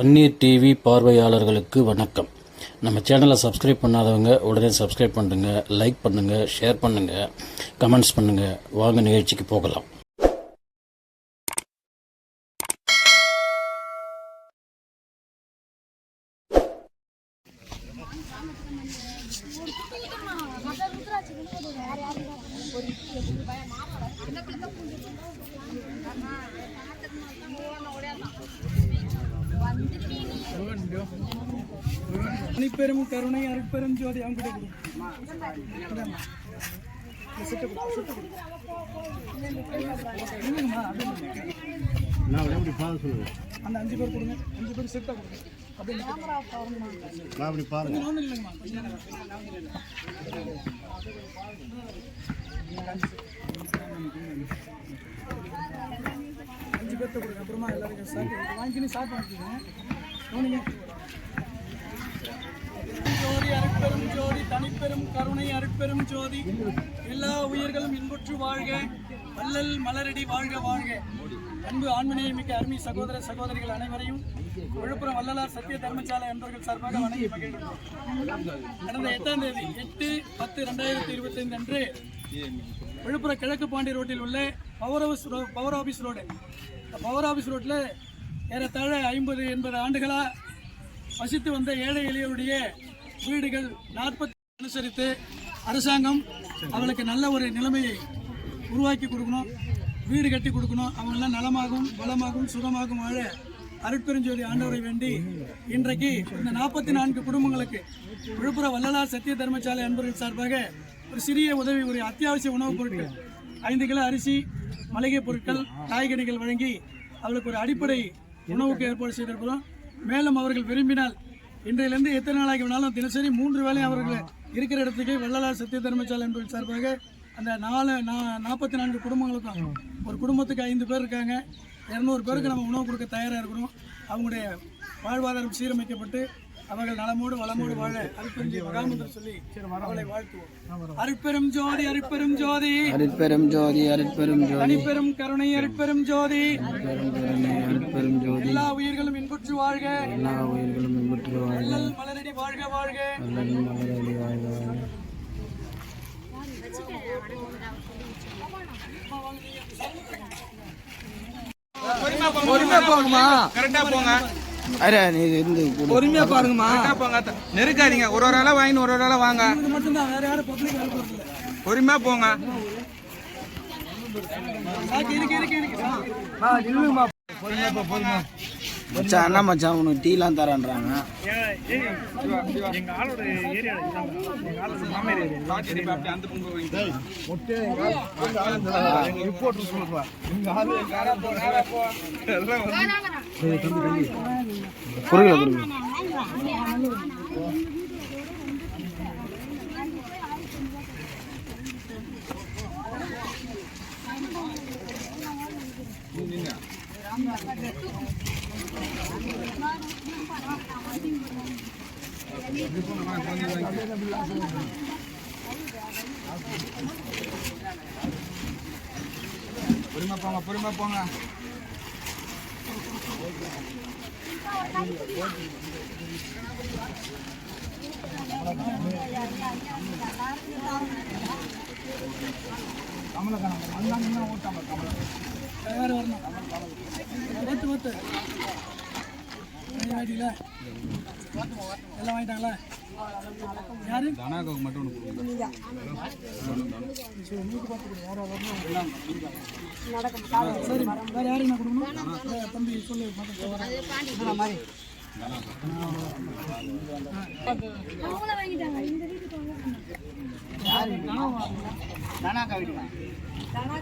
அந்நீர் TV பார்வையாளர்களுக்கு வணக்கம். நம்ம சேனலை சப்ஸ்கிரைப் பண்ணாதவங்க உடனே சப்ஸ்கிரைப் பண்ணுங்க லைக் பண்ணுங்க ஷேர் பண்ணுங்க கமெண்ட்ஸ் பண்ணுங்க. வாங்க நிகழ்ச்சிக்கு போகலாம். அணிப்பெரும் கருணை அருட்பெரும் ஜோதி அவங்க. அந்த அஞ்சு பேர் கொடுங்க. அஞ்சு பேர் செட்டா கொடுங்க. அப்படி பாருங்க. இல்லைங்கம்மா கொஞ்சம் நேரம். அஞ்சு பேர்த்த கொடுங்க அப்புறமா எல்லாருக்கும் சாப்பிட்டு ஜோதி அருட்பெரும் ஜோதி தனிப்பெரும் கருணை அருட்பெரும் ஜோதி எல்லா உயிர்களும் இன்புற்று வாழ்க வள்ளல் மலரடி வாழ்க வாழ்க அன்பு ஆண்மனையை மிக்க அருமை சகோதர சகோதரிகள் அனைவரையும் விழுப்புரம் வள்ளலார் சத்திய தர்மசாலை அன்பர்கள் சார்பாக வணங்கி மகிழ்கிறோம் கடந்த எட்டாம் தேதி எட்டு பத்து ரெண்டாயிரத்தி இருபத்தி ஐந்து அன்று விழுப்புரம் கிழக்கு பாண்டி ரோட்டில் உள்ள power house road power office road power office ரோட்டில் ஏறத்தாழ ஐம்பது எண்பது ஆண்டுகளாக வசித்து வந்த ஏழை எளியவருடைய வீடுகள் நாற்பத்தி அனுசரித்து அரசாங்கம் அவளுக்கு நல்ல ஒரு நிலைமையை உருவாக்கி கொடுக்கணும். வீடு கட்டி கொடுக்கணும். அவங்களாம் நலமாகவும் பலமாகவும் சுகமாகவும் வாழ அருட்பெருஞ்சோதி ஆண்டவரை வேண்டி இன்றைக்கு இந்த நாற்பத்தி நான்கு குடும்பங்களுக்கு விழுப்புரம் வள்ளலார் சத்திய தர்மசாலை அன்பர்கள் சார்பாக ஒரு சிறிய உதவி ஒரு அத்தியாவசிய உணவுப் பொருட்கள் ஐந்து கிலோ அரிசி மளிகை பொருட்கள் காய்கறிகள் வழங்கி அவளுக்கு ஒரு அடிப்படை உணவுக்கு ஏற்பாடு செய்திருக்கிறோம். மேலும் அவர்கள் விரும்பினால் இன்றையிலிருந்து எத்தனை நாளாகி வேணாலும் தினசரி மூன்று வேளை அவர்கள் இருக்கிற இடத்துக்கு வள்ளலார் சத்திய தர்மசாலை என்பது சார்பாக அந்த நாலு நா நாற்பத்தி நான்கு குடும்பங்களுக்கும் ஒரு குடும்பத்துக்கு ஐந்து பேர் இருக்காங்க. இரநூறு பேருக்கு நம்ம உணவு கொடுக்க தயாராக இருக்கிறோம். அவங்களுடைய வாழ்வாதாரம் சீரமைக்கப்பட்டு அவர்கள் நலமோடு வளமோடு வாழ அருட்பெரும் மகாமந்திரம் சொல்லி அவளை வாழ்த்துவோம். அருட்பெரும் ஜோதி அருட்பெரும் ஜோதி. அருட்பெரும் ஜோதி அருட்பெரும் ஜோதி. தனிப்பெரும் கருணை அருட்பெரும் ஜோதி. கருணை அருட்பெரும் ஜோதி. எல்லா உயிர்களும் இன்புற்று வாழ்க. எல்லா உயிர்களும் இன்புற்று வாழ்க. மலரடி வாழ்க வாழ்க. மலரடி வாழ்க வாழ்க. பொறுமையா போங்கம்மா. கரெக்டா போங்க. பொறுமையா பாருங்கம்மா போங்க நெருக்காதீங்க ஒரு ஒரு ஆளா வாங்கின்னு ஒரு ஒரு ஆளா வாங்க பொறுமையா போங்க மச்சான் என்ன மச்சான் உனக்கு டீலாம் தரேன்றாங்க பாக்கெட் இப்ப அப்படியே அந்த பங்கு வாங்கி குறுகல குறுகல பொறுமையா போங்க பொறுமையா வேறு வரணும் ஓட்டு ஓட்டு வாங்கிட்டீங்களா எல்லாம் வாங்கிட்டாங்களா? யாரு? தனாக்காவுக்கு மட்டும் ஒன்று கொடுங்க. சரி வேற யாருக்கு நான் கொடுக்கணும்? தம்பி சொல்லு மாதிரி. அவங்கள வாங்கிட்டாங்க. இந்த வீட்டுக்கு வாங்க தானா தானா